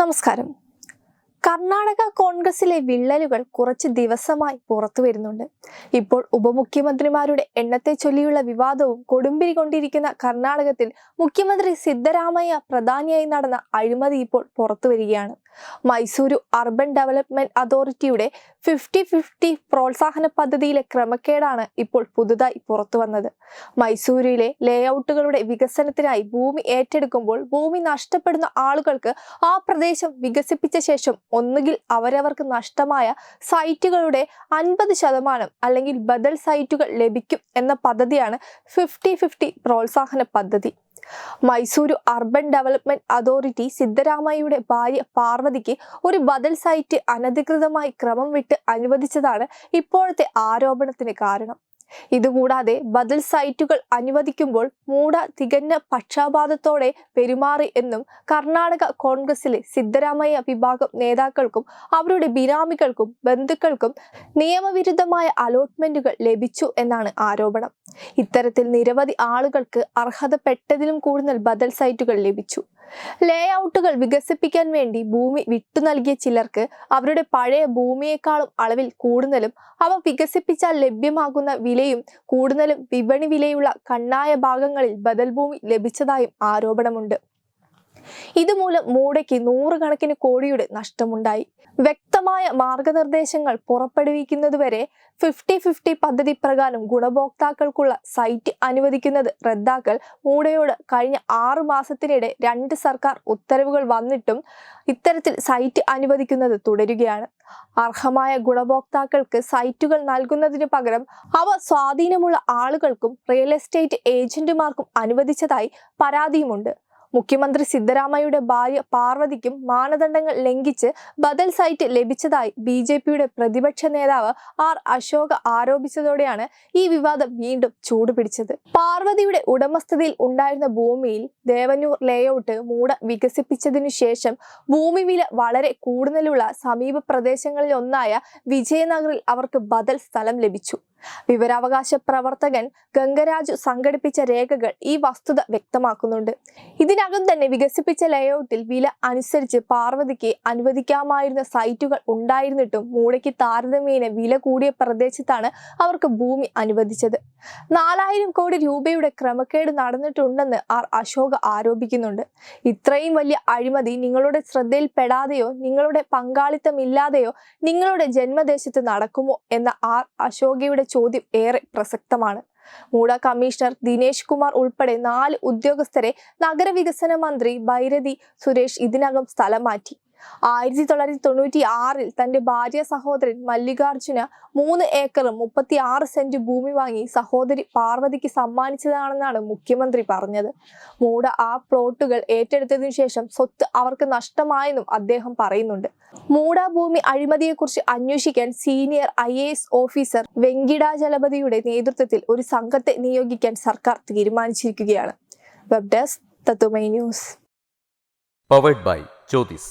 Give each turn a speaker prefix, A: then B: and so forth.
A: നമസ്കാരം. കർണാടക കോൺഗ്രസിലെ വിള്ളലുകൾ കുറച്ച് ദിവസമായി പുറത്തു വരുന്നുണ്ട്. ഇപ്പോൾ ഉപമുഖ്യമന്ത്രിമാരുടെ എണ്ണത്തെ ചൊല്ലിയുള്ള വിവാദവും കൊടുമ്പിരി കൊണ്ടിരിക്കുന്ന കർണാടകത്തിൽ മുഖ്യമന്ത്രി സിദ്ധരാമയ്യ പ്രധാനിയായി നടന്ന അഴിമതി ഇപ്പോൾ പുറത്തു വരികയാണ്. മൈസൂരു അർബൻ ഡെവലപ്മെന്റ് അതോറിറ്റിയുടെ ഫിഫ്റ്റി ഫിഫ്റ്റി പ്രോത്സാഹന പദ്ധതിയിലെ ക്രമക്കേടാണ് ഇപ്പോൾ പുതുതായി പുറത്തു വന്നത്. മൈസൂരിലെ ലേഔട്ടുകളുടെ വികസനത്തിനായി ഭൂമി ഏറ്റെടുക്കുമ്പോൾ ഭൂമി നഷ്ടപ്പെടുന്ന ആളുകൾക്ക് ആ പ്രദേശം വികസിപ്പിച്ച ശേഷം ഒന്നുകിൽ അവരവർക്ക് നഷ്ടമായ സൈറ്റുകളുടെ അൻപത് ശതമാനം അല്ലെങ്കിൽ ബദൽ സൈറ്റുകൾ ലഭിക്കും എന്ന പദ്ധതിയാണ് ഫിഫ്റ്റി ഫിഫ്റ്റി പ്രോത്സാഹന പദ്ധതി. മൈസൂരു അർബൻ ഡെവലപ്മെന്റ് അതോറിറ്റി സിദ്ധരാമയ്യയുടെ ഭാര്യ പാർവതിക്ക് ഒരു ബദൽ സൈറ്റ് അനധികൃതമായി ക്രമം വിട്ട് അനുവദിച്ചതാണ് ഇപ്പോഴത്തെ ആരോപണത്തിന് കാരണം. ഇതുകൂടാതെ ബദൽ സൈറ്റുകൾ അനുവദിക്കുമ്പോൾ മൂട തികഞ്ഞ പക്ഷാപാതത്തോടെ പെരുമാറി എന്നും കർണാടക കോൺഗ്രസിലെ സിദ്ധരാമയ്യ വിഭാഗം നേതാക്കൾക്കും അവരുടെ ബിരാമികൾക്കും ബന്ധുക്കൾക്കും നിയമവിരുദ്ധമായ അലോട്ട്മെന്റുകൾ ലഭിച്ചു എന്നാണ് ആരോപണം. ഇത്തരത്തിൽ നിരവധി ആളുകൾക്ക് അർഹതപ്പെട്ടതിലും കൂടുതൽ ബദൽ സൈറ്റുകൾ ലഭിച്ചു. ലേഔട്ടുകൾ വികസിപ്പിക്കാൻ വേണ്ടി ഭൂമി വിട്ടു നൽകിയ ചിലർക്ക് അവരുടെ പഴയ ഭൂമിയേക്കാളും അളവിൽ കൂടുതലും അവ വികസിപ്പിച്ചാൽ ലഭ്യമാകുന്ന വിലയും കൂടുതലും വിപണി വിലയുള്ള കണ്ണായ ഭാഗങ്ങളിൽ ബദൽ ഭൂമി ലഭിച്ചതായും ആരോപണമുണ്ട്. ഇതുമൂലം മൂടയ്ക്ക് നൂറുകണക്കിന് കോടിയുടെ നഷ്ടമുണ്ടായി. വ്യക്തമായ മാർഗനിർദ്ദേശങ്ങൾ പുറപ്പെടുവിക്കുന്നതുവരെ ഫിഫ്റ്റി ഫിഫ്റ്റി പദ്ധതി പ്രകാരം ഗുണഭോക്താക്കൾക്കുള്ള സൈറ്റ് അനുവദിക്കുന്നത് റദ്ദാക്കൽ. മൂടയോട് കഴിഞ്ഞ ആറു മാസത്തിനിടെ രണ്ട് സർക്കാർ ഉത്തരവുകൾ വന്നിട്ടും ഇത്തരത്തിൽ സൈറ്റ് അനുവദിക്കുന്നത് തുടരുകയാണ്. അർഹമായ ഗുണഭോക്താക്കൾക്ക് സൈറ്റുകൾ നൽകുന്നതിന് പകരം അവ സ്വാധീനമുള്ള ആളുകൾക്കും റിയൽ എസ്റ്റേറ്റ് ഏജന്റുമാർക്കും അനുവദിച്ചതായി പരാതിയുമുണ്ട്. മുഖ്യമന്ത്രി സിദ്ധരാമയ്യയുടെ ഭാര്യ പാർവതിക്കും മാനദണ്ഡങ്ങൾ ലംഘിച്ച് ബദൽ സൈറ്റ് ലഭിച്ചതായി ബി ജെ പിയുടെ പ്രതിപക്ഷ നേതാവ് ആർ അശോക് ആരോപിച്ചതോടെയാണ് ഈ വിവാദം വീണ്ടും ചൂടുപിടിച്ചത്. പാർവതിയുടെ ഉടമസ്ഥതയിൽ ഉണ്ടായിരുന്ന ഭൂമിയിൽ ദേവന്നൂർ ലേഔട്ട് മൂട വികസിപ്പിച്ചതിനു ശേഷം ഭൂമി വില വളരെ കൂടുതലുള്ള സമീപ പ്രദേശങ്ങളിൽ ഒന്നായ വിജയനഗറിൽ അവർക്ക് ബദൽ സ്ഥലം ലഭിച്ചു. വിവരാവകാശ പ്രവർത്തകൻ ഗംഗരാജു സംഘടിപ്പിച്ച രേഖകൾ ഈ വസ്തുത വ്യക്തമാക്കുന്നുണ്ട്. ഇതിനകം തന്നെ വികസിപ്പിച്ച ലേഔട്ടിൽ വില അനുസരിച്ച് പാർവതിക്ക് അനുവദിക്കാമായിരുന്ന സൈറ്റുകൾ ഉണ്ടായിരുന്നിട്ടും മൂടയ്ക്ക് താരതമ്യേന വില കൂടിയ പ്രദേശത്താണ് അവർക്ക് ഭൂമി അനുവദിച്ചത്. നാലായിരം കോടി രൂപയുടെ ക്രമക്കേട് നടന്നിട്ടുണ്ടെന്ന് ആർ അശോക് ആരോപിക്കുന്നുണ്ട്. ഇത്രയും വലിയ അഴിമതി നിങ്ങളുടെ ശ്രദ്ധയിൽപ്പെടാതെയോ നിങ്ങളുടെ പങ്കാളിത്തമില്ലാതെയോ നിങ്ങളുടെ ജന്മദേശത്ത് നടക്കുമോ എന്ന ആർ അശോകയുടെ ചോദ്യം ഏറെ പ്രസക്തമാണ്. മൂട കമ്മീഷണർ ദിനേശ് കുമാർ ഉൾപ്പെടെ നാല് ഉദ്യോഗസ്ഥരെ നഗരവികസന മന്ത്രി ഭൈരതി സുരേഷ് ഇതിനകം സ്ഥലം മാറ്റി. ആയിരത്തി തൊള്ളായിരത്തി തൊണ്ണൂറ്റി ആറിൽ തന്റെ ഭാര്യ സഹോദരൻ മല്ലികാർജുന മൂന്ന് ഏക്കറും മുപ്പത്തി ആറ് സെന്റ് ഭൂമി വാങ്ങി സഹോദരി പാർവതിക്ക് സമ്മാനിച്ചതാണെന്നാണ് മുഖ്യമന്ത്രി പറഞ്ഞത്. മൂട ആ പ്ലോട്ടുകൾ ഏറ്റെടുത്തതിനു ശേഷം സ്വത്ത് അവർക്ക് നഷ്ടമായെന്നും അദ്ദേഹം പറയുന്നുണ്ട്. മൂട ഭൂമി അഴിമതിയെക്കുറിച്ച് അന്വേഷിക്കാൻ സീനിയർ ഐ ഓഫീസർ വെങ്കിടാചലപതിയുടെ നേതൃത്വത്തിൽ ഒരു സംഘത്തെ നിയോഗിക്കാൻ സർക്കാർ തീരുമാനിച്ചിരിക്കുകയാണ്. വെബ് ഡെസ്ക് തത്തുമൈ news.
B: Powered by Jyothis